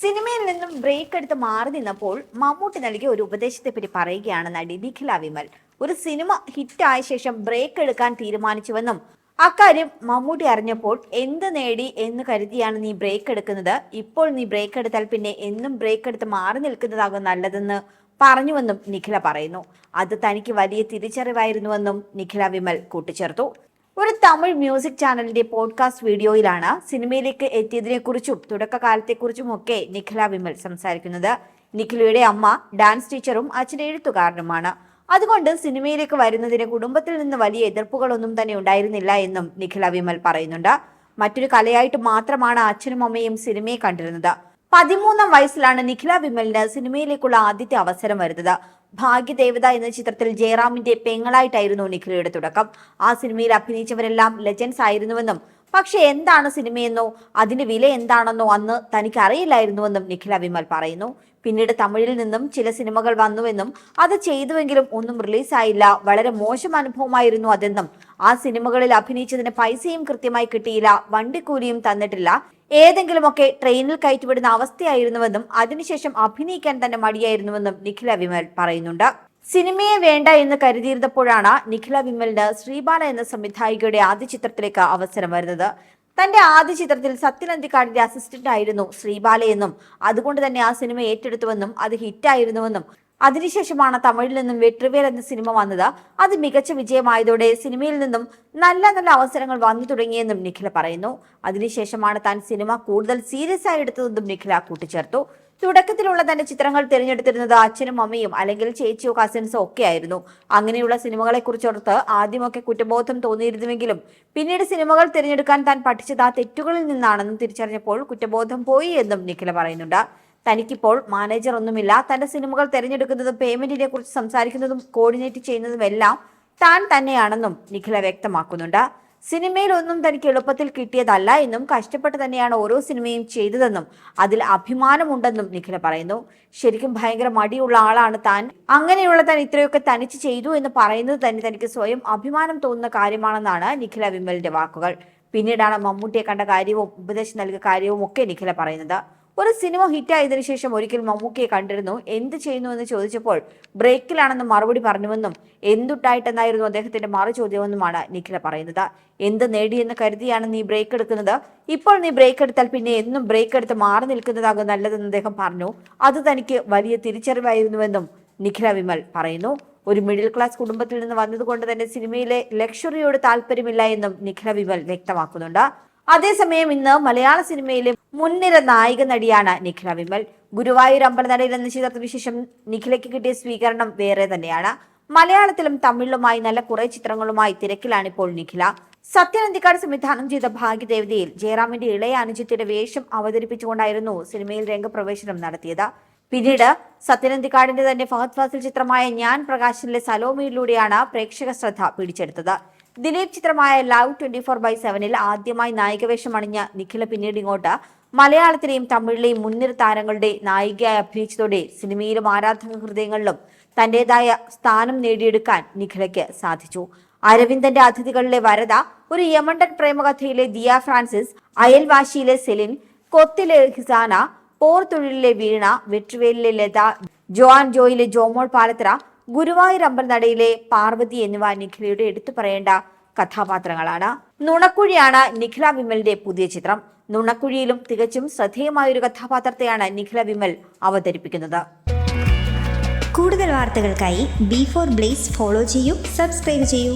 സിനിമയിൽ നിന്നും ബ്രേക്ക് എടുത്ത് മാറി നിന്നപ്പോൾ മമ്മൂട്ടി നൽകിയ ഒരു ഉപദേശത്തെ പറ്റി പറയുകയാണ് നടി നിഖില വിമൽ. ഒരു സിനിമ ഹിറ്റ് ആയ ശേഷം ബ്രേക്ക് എടുക്കാൻ തീരുമാനിച്ചുവെന്നും അക്കാര്യം മമ്മൂട്ടി അറിഞ്ഞപ്പോൾ എന്ത് നേടി എന്ന് കരുതിയാണ് നീ ബ്രേക്ക് എടുക്കുന്നത്. ഇപ്പോൾ നീ ബ്രേക്ക് എടുത്താൽ പിന്നെ എന്നും ബ്രേക്ക് എടുത്ത് മാറി നിൽക്കുന്നതാകും നല്ലതെന്ന് പറഞ്ഞുവെന്നും നിഖില പറയുന്നു. അത് തനിക്ക് വലിയ തിരിച്ചറിവായിരുന്നുവെന്നും നിഖില വിമൽ കൂട്ടിച്ചേർത്തു. ഒരു തമിഴ് മ്യൂസിക് ചാനലിന്റെ പോഡ്കാസ്റ്റ് വീഡിയോയിലാണ് സിനിമയിലേക്ക് എത്തിയതിനെക്കുറിച്ചും തുടക്കകാലത്തെക്കുറിച്ചും ഒക്കെ നിഖില വിമൽ സംസാരിക്കുന്നത്. നിഖിലയുടെ അമ്മ ഡാൻസ് ടീച്ചറും അച്ഛൻ എഴുത്തുകാരനുമാണ്. അതുകൊണ്ട് സിനിമയിലേക്ക് വരുന്നതിന് കുടുംബത്തിൽ നിന്ന് വലിയ എതിർപ്പുകളൊന്നും തന്നെ ഉണ്ടായിരുന്നില്ല എന്നും നിഖില വിമൽ പറയുന്നുണ്ട്. മറ്റൊരു കലയായിട്ട് മാത്രമാണ് അച്ഛനും അമ്മയും സിനിമയെ കണ്ടിരുന്നത്. പതിമൂന്നാം വയസ്സിലാണ് നിഖില വിമലിന് സിനിമയിലേക്കുള്ള ആദ്യത്തെ അവസരം വരുന്നത്. ഭാഗ്യദേവത എന്ന ചിത്രത്തിൽ ജയറാമിന്റെ പെങ്ങളായിട്ടായിരുന്നു നിഖിലയുടെ തുടക്കം. ആ സിനിമയിൽ അഭിനയിച്ചവരെല്ലാം ലെജൻസ് ആയിരുന്നുവെന്നും പക്ഷെ എന്താണ് സിനിമയെന്നോ അതിന്റെ വില എന്താണെന്നോ അന്ന് തനിക്ക് അറിയില്ലായിരുന്നുവെന്നും നിഖില വിമൽ പറയുന്നു. പിന്നീട് തമിഴിൽ നിന്നും ചില സിനിമകൾ വന്നുവെന്നും അത് ചെയ്തുവെങ്കിലും ഒന്നും റിലീസായില്ല. വളരെ മോശം അനുഭവമായിരുന്നു അതെന്നും ആ സിനിമകളിൽ അഭിനയിച്ചതിന് പൈസയും കൃത്യമായി കിട്ടിയില്ല വണ്ടിക്കൂലിയും തന്നിട്ടില്ല. ഏതെങ്കിലുമൊക്കെ ട്രെയിനിൽ കയറ്റിവിടുന്ന അവസ്ഥയായിരുന്നുവെന്നും അതിനുശേഷം അഭിനയിക്കാൻ തന്നെ മടിയായിരുന്നുവെന്നും നിഖില വിമൽ പറയുന്നുണ്ട്. സിനിമയെ വേണ്ട എന്ന് കരുതിയിരുന്നപ്പോഴാണ് നിഖില വിമലിന് ശ്രീബാല എന്ന സംവിധായികയുടെ ആദ്യ ചിത്രത്തിലേക്ക് അവസരം വരുന്നത്. തന്റെ ആദ്യ ചിത്രത്തിൽ സത്യനന്ദിക്കാടിന്റെ അസിസ്റ്റന്റ് ആയിരുന്നു ശ്രീബാലയെന്നും അതുകൊണ്ട് തന്നെ ആ സിനിമ ഏറ്റെടുത്തുവെന്നും അത് ഹിറ്റായിരുന്നുവെന്നും അതിനുശേഷമാണ് തമിഴിൽ നിന്നും വെട്രിവേൽ എന്ന സിനിമ വന്നത്. അത് മികച്ച വിജയമായതോടെ സിനിമയിൽ നിന്നും നല്ല നല്ല അവസരങ്ങൾ വന്നു തുടങ്ങിയെന്നും നിഖില പറയുന്നു. അതിനുശേഷമാണ് താൻ സിനിമ കൂടുതൽ സീരിയസ് ആയി എടുത്തതെന്നും നിഖില കൂട്ടിച്ചേർത്തു. തുടക്കത്തിലുള്ള തന്റെ ചിത്രങ്ങൾ തിരഞ്ഞെടുത്തിരുന്നത് അച്ഛനും അമ്മയും അല്ലെങ്കിൽ ചേച്ചിയോ കസിൻസോ ഒക്കെ ആയിരുന്നു. അങ്ങനെയുള്ള സിനിമകളെ കുറിച്ചോർത്ത് ആദ്യമൊക്കെ കുറ്റബോധം തോന്നിയിരുന്നുവെങ്കിലും പിന്നീട് സിനിമകൾ തിരഞ്ഞെടുക്കാൻ താൻ പഠിച്ചത് ആ തെറ്റുകളിൽ നിന്നാണെന്നും തിരിച്ചറിഞ്ഞപ്പോൾ കുറ്റബോധം പോയി എന്നും നിഖില പറയുന്നുണ്ട്. തനിക്കിപ്പോൾ മാനേജർ ഒന്നുമില്ല. തന്റെ സിനിമകൾ തിരഞ്ഞെടുക്കുന്നതും പേയ്മെന്റിനെ കുറിച്ച് സംസാരിക്കുന്നതും കോർഡിനേറ്റ് ചെയ്യുന്നതും എല്ലാം താൻ തന്നെയാണെന്നും നിഖില വ്യക്തമാക്കുന്നുണ്ട്. സിനിമയിൽ ഒന്നും തനിക്ക് എളുപ്പത്തിൽ കിട്ടിയതല്ല എന്നും കഷ്ടപ്പെട്ട് തന്നെയാണ് ഓരോ സിനിമയും ചെയ്തതെന്നും അതിൽ അഭിമാനമുണ്ടെന്നും നിഖില പറയുന്നു. ശരിക്കും ഭയങ്കര മടിയുള്ള ആളാണ് താൻ. അങ്ങനെയുള്ള താൻ ഇത്രയൊക്കെ തനിച്ച് ചെയ്തു എന്ന് പറയുന്നത് തന്നെ തനിക്ക് സ്വയം അഭിമാനം തോന്നുന്ന കാര്യമാണെന്നാണ് നിഖില വിമലിന്റെ വാക്കുകൾ. പിന്നീടാണ് മമ്മൂട്ടിയെ കണ്ട കാര്യവും ഉപദേശം നൽകിയ കാര്യവും ഒക്കെ നിഖില പറയുന്നത്. ഒരു സിനിമ ഹിറ്റായതിനു ശേഷം ഒരിക്കൽ മമ്മൂക്കിയെ കണ്ടിരുന്നു. എന്ത് ചെയ്യുന്നു എന്ന് ചോദിച്ചപ്പോൾ ബ്രേക്കിലാണെന്ന് മറുപടി പറഞ്ഞുവെന്നും എന്തുട്ടായിട്ടെന്നായിരുന്നു അദ്ദേഹത്തിന്റെ മറു ചോദ്യമെന്നുമാണ് നിഖില പറയുന്നത്. എന്ത് നേടിയെന്ന് കരുതിയാണ് നീ ബ്രേക്ക് എടുക്കുന്നത്? ഇപ്പോൾ നീ ബ്രേക്ക് എടുത്താൽ പിന്നെ എന്നും ബ്രേക്ക് എടുത്ത് മാറി നിൽക്കുന്നതാകും നല്ലതെന്ന് അദ്ദേഹം പറഞ്ഞു. അത് തനിക്ക് വലിയ തിരിച്ചറിവായിരുന്നുവെന്നും നിഖില വിമൽ പറയുന്നു. ഒരു മിഡിൽ ക്ലാസ് കുടുംബത്തിൽ നിന്ന് വന്നതുകൊണ്ട് തന്നെ സിനിമയിലെ ലക്ഷറിയോട് താല്പര്യമില്ല എന്നും നിഖില വിമൽ വ്യക്തമാക്കുന്നുണ്ട്. അതേസമയം ഇന്ന് മലയാള സിനിമയിലെ മുൻനിര നായിക നടിയാണ് നിഖില വിമൽ. ഗുരുവായൂർ അമ്പലനടയിൽ എന്ന ചിത്രത്തിന് ശേഷം നിഖിലയ്ക്ക് കിട്ടിയ സ്വീകരണം വേറെ തന്നെയാണ്. മലയാളത്തിലും തമിഴിലുമായി നല്ല കുറെ ചിത്രങ്ങളുമായി തിരക്കിലാണ് ഇപ്പോൾ നിഖില. സത്യനന്ദിക്കാട് സംവിധാനം ചെയ്ത ഭാഗ്യദേവതയിൽ ജയറാമിന്റെ ഇളയ അനുജിത്തിന്റെ വേഷം അവതരിപ്പിച്ചുകൊണ്ടായിരുന്നു സിനിമയിൽ രംഗപ്രവേശനം നടത്തിയത്. പിന്നീട് സത്യനന്ദിക്കാടിന്റെ തന്നെ ഫഹദ് ഫാസിൽ ചിത്രമായ ഞാൻ പ്രകാശിലെ സലോമിയിലൂടെയാണ് പ്രേക്ഷക ശ്രദ്ധ പിടിച്ചെടുത്തത്. ദിലീപ് ചിത്രമായ ലവ് ട്വന്റി ഫോർ ബൈ സെവനിൽ ആദ്യമായി നായികവേഷം അണിഞ്ഞ നിഖില പിന്നീട് ഇങ്ങോട്ട്. മലയാളത്തിലെയും തമിഴിലെയും മുൻനിര താരങ്ങളുടെ നായികയായി അഭിനയിച്ചതോടെ സിനിമയിലും ആരാധക ഹൃദയങ്ങളിലും തന്റേതായ സ്ഥാനം നേടിയെടുക്കാൻ നിഖിലയ്ക്ക് സാധിച്ചു. അരവിന്ദന്റെ അതിഥികളിലെ വരദ ഒരു യമണ്ടൻ പ്രേമകഥയിലെ ദിയ ഫ്രാൻസിസ് അയൽവാശിയിലെ സെലിൻ കൊത്തിലെ ഹിസാന പോർ തൊഴിലിലെ വീണ വെട്ടുവേലിലെ ലത ജോആൻ ജോയിലെ ജോമോൾ പാലത്ര ഗുരുവായൂർ അമ്പലനടയിലെ പാർവതി എന്നിവ നിഖിലയുടെ എടുത്തു പറയേണ്ട കഥാപാത്രങ്ങളാണ്. നുണക്കുഴിയാണ് നിഖില വിമലിന്റെ പുതിയ ചിത്രം. നുണക്കുഴിയിലും തികച്ചും ശ്രദ്ധേയമായ ഒരു കഥാപാത്രത്തെയാണ് നിഖില വിമൽ അവതരിപ്പിക്കുന്നത്. കൂടുതൽ വാർത്തകൾക്കായി ബി ഫോർ ബ്ലേസ് ഫോളോ ചെയ്യൂ സബ്സ്ക്രൈബ് ചെയ്യൂ.